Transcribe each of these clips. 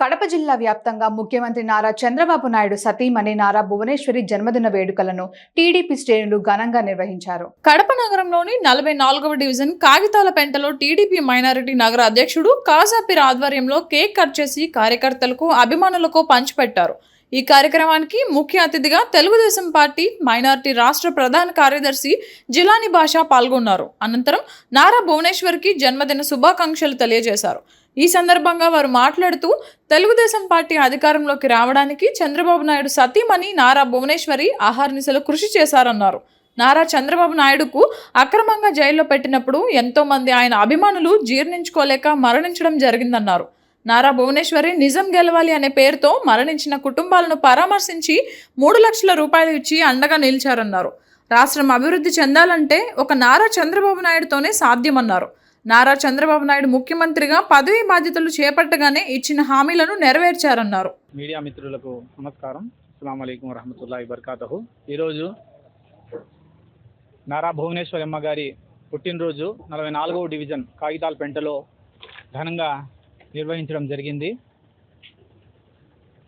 కడప జిల్లా వ్యాప్తంగా ముఖ్యమంత్రి నారా చంద్రబాబు నాయుడు సతీమణి నారా భువనేశ్వరి జన్మదిన వేడుకలను టీడీపీ శ్రేణులు ఘనంగా నిర్వహించారు. కడప నగరంలోని నలభై నాలుగవ డివిజన్ కాగితాల పెంటలో టీడీపీ మైనారిటీ నగర అధ్యక్షుడు కాజాపీర్ ఆధ్వర్యంలో కేక్ కట్ చేసి కార్యకర్తలకు అభిమానులకు పంచిపెట్టారు. ఈ కార్యక్రమానికి ముఖ్య అతిథిగా తెలుగుదేశం పార్టీ మైనారిటీ రాష్ట్ర ప్రధాన కార్యదర్శి జిలాని భాష పాల్గొన్నారు. అనంతరం నారా భువనేశ్వర్కి జన్మదిన శుభాకాంక్షలు తెలియజేశారు. ఈ సందర్భంగా వారు మాట్లాడుతూ తెలుగుదేశం పార్టీ అధికారంలోకి రావడానికి చంద్రబాబు నాయుడు సతీమణి నారా భువనేశ్వరి ఆహార్నిశలు కృషి చేశారన్నారు. నారా చంద్రబాబు నాయుడుకు అక్రమంగా జైల్లో పెట్టినప్పుడు ఎంతోమంది ఆయన అభిమానులు జీర్ణించుకోలేక మరణించడం జరిగిందన్నారు. నారా భువనేశ్వరి నిజం గెలవాలి అనే పేరుతో మరణించిన కుటుంబాలను పరామర్శించి మూడు లక్షల రూపాయలు ఇచ్చి అండగా నిలిచారన్నారు. రాష్ట్రం అభివృద్ధి చెందాలంటే ఒక నారా చంద్రబాబు నాయుడుతోనే సాధ్యమన్నారు. నారా చంద్రబాబు నాయుడు ముఖ్యమంత్రిగా పదవి బాధ్యతలు చేపట్టగానే ఇచ్చిన హామీలను నెరవేర్చారన్నారు. మీడియా మిత్రులకు నమస్కారం. అస్సలం అయికం వరహమతుల్లా ఇబర్కాతహు ఈరోజు నారా భువనేశ్వరమ్మ గారి పుట్టినరోజు నలభై నాలుగవ డివిజన్ కాగితాల పెంటలో ఘనంగా నిర్వహించడం జరిగింది.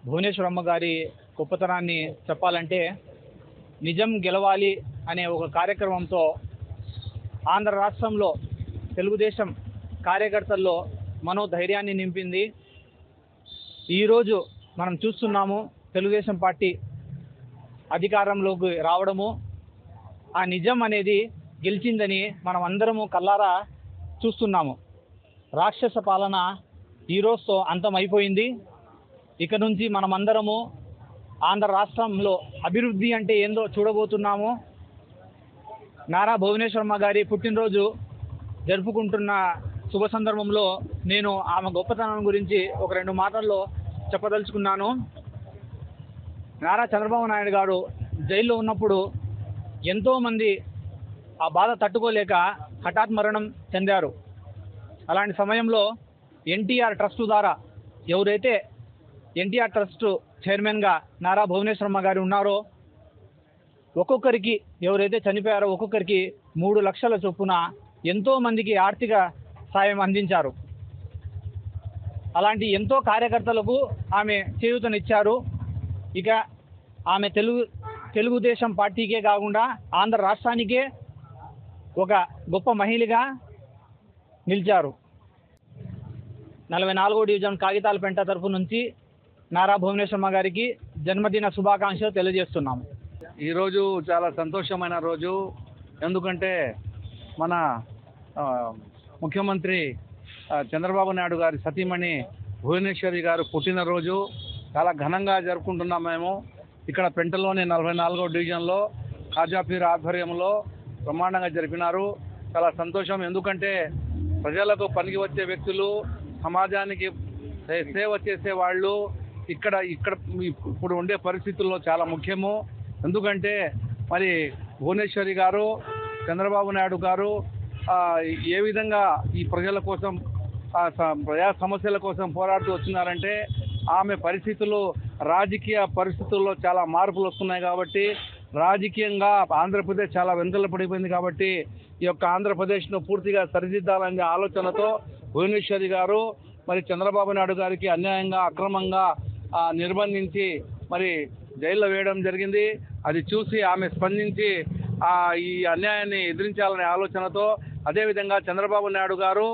భువనేశ్వరమ్మ గారి గొప్పతనాన్ని చెప్పాలంటే నిజం గెలవాలి అనే ఒక కార్యక్రమంతో ఆంధ్ర రాష్ట్రంలో తెలుగుదేశం కార్యకర్తల్లో మనోధైర్యాన్ని నింపింది. ఈరోజు మనం చూస్తున్నాము తెలుగుదేశం పార్టీ అధికారంలోకి రావడము. ఆ నిజం అనేది గెలిచిందని మనం అందరము కల్లారా చూస్తున్నాము. రాక్షస పాలన ఈ రోజుతో అంతమైపోయింది. ఇక నుంచి మనమందరము ఆంధ్ర రాష్ట్రంలో అభివృద్ధి అంటే ఏందో చూడబోతున్నాము. నారా భువనేశ్వర్మ గారి పుట్టినరోజు జరుపుకుంటున్న శుభ సందర్భంలో నేను ఆమె గొప్పతనం గురించి ఒక రెండు మాటల్లో చెప్పదలుచుకున్నాను. నారా చంద్రబాబు నాయుడు గారు జైల్లో ఉన్నప్పుడు ఎంతోమంది ఆ బాధ తట్టుకోలేక హఠాత్ మరణం చెందారు. అలాంటి సమయంలో ఎన్టీఆర్ ట్రస్ట్ ద్వారా ఎవరైతే ఎన్టీఆర్ ట్రస్ట్ చైర్మన్గా నారా భువనేశ్వరమ్మ గారు ఉన్నారో ఒక్కొక్కరికి ఎవరైతే చనిపోయారో ఒక్కొక్కరికి మూడు లక్షల చొప్పున ఎంతోమందికి ఆర్థిక సాయం అందించారు. అలాంటి ఎంతో కార్యకర్తలకు ఆమె చేయూతనిచ్చారు. ఇక ఆమె తెలుగు తెలుగుదేశం పార్టీకే కాకుండా ఆంధ్ర రాష్ట్రానికే ఒక గొప్ప మహిళగా నిలిచారు. నలభై నాలుగో డివిజన్ కాగితాల పెంట తరఫు నుంచి నారా భువనేశ్వరమ్మ గారికి జన్మదిన శుభాకాంక్షలు తెలియజేస్తున్నాము. ఈరోజు చాలా సంతోషమైన రోజు. ఎందుకంటే మన ముఖ్యమంత్రి చంద్రబాబు నాయుడు గారి సతీమణి భువనేశ్వరి గారు పుట్టినరోజు. చాలా ఘనంగా జరుపుకుంటున్నాం మేము. ఇక్కడ పెంటలోని నలభై నాలుగో డివిజన్లో ఖాజాపీర్ ఆధ్వర్యంలో బ్రహ్మాండంగా జరిపినారు. చాలా సంతోషం. ఎందుకంటే ప్రజలకు పనికి వచ్చే వ్యక్తులు సమాజానికి సేవ చేసే వాళ్ళు ఇక్కడ ఇక్కడ ఇప్పుడు ఉండే పరిస్థితుల్లో చాలా ముఖ్యము. ఎందుకంటే మరి భువనేశ్వరి గారు చంద్రబాబు నాయుడు గారు ఏ విధంగా ఈ ప్రజల కోసం స- ప్రజా సమస్యల కోసం పోరాడుతూ వచ్చినారంటే ఆమె పరిస్థితులు రాజకీయ పరిస్థితుల్లో చాలా మార్పులు వస్తున్నాయి కాబట్టి రాజకీయంగా ఆంధ్రప్రదేశ్ చాలా వెనుకలు పడిపోయింది కాబట్టి ఈ యొక్క ఆంధ్రప్రదేశ్ను పూర్తిగా సరిదిద్దాలనే ఆలోచనతో భువనేశ్వరి గారు మరి చంద్రబాబు నాయుడు గారికి అన్యాయంగా అక్రమంగా నిర్బంధించి మరి జైల్లో వేయడం జరిగింది. అది చూసి ఆమె స్పందించి ఈ అన్యాయాన్ని ఎదిరించాలనే ఆలోచనతో అదేవిధంగా చంద్రబాబు నాయుడు గారు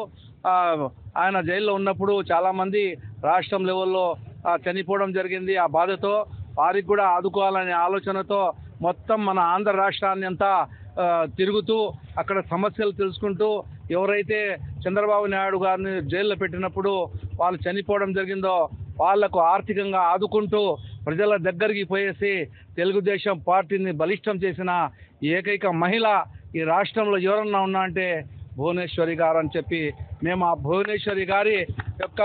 ఆయన జైల్లో ఉన్నప్పుడు చాలామంది రాష్ట్రం లెవెల్లో చనిపోవడం జరిగింది. ఆ బాధతో వారికి కూడా ఆదుకోవాలనే ఆలోచనతో మొత్తం మన ఆంధ్ర రాష్ట్రాన్ని అంతా తిరుగుతూ అక్కడ సమస్యలు తెలుసుకుంటూ ఎవరైతే చంద్రబాబు నాయుడు గారిని జైల్లో పెట్టినప్పుడు వాళ్ళు చనిపోవడం జరిగిందో వాళ్ళకు ఆర్థికంగా ఆదుకుంటూ ప్రజల దగ్గరికి పోయేసి తెలుగుదేశం పార్టీని బలిష్టం చేసిన ఏకైక మహిళ ఈ రాష్ట్రంలో ఎవరన్నా ఉన్నా అంటే భువనేశ్వరి గారు అని చెప్పి మేము ఆ భువనేశ్వరి గారి యొక్క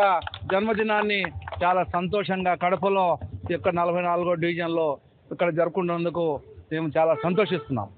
జన్మదినాన్ని చాలా సంతోషంగా కడపలో ఈ యొక్క నలభై నాలుగో డివిజన్లో ఇక్కడ జరుపుకున్నందుకు మేము చాలా సంతోషిస్తున్నాం.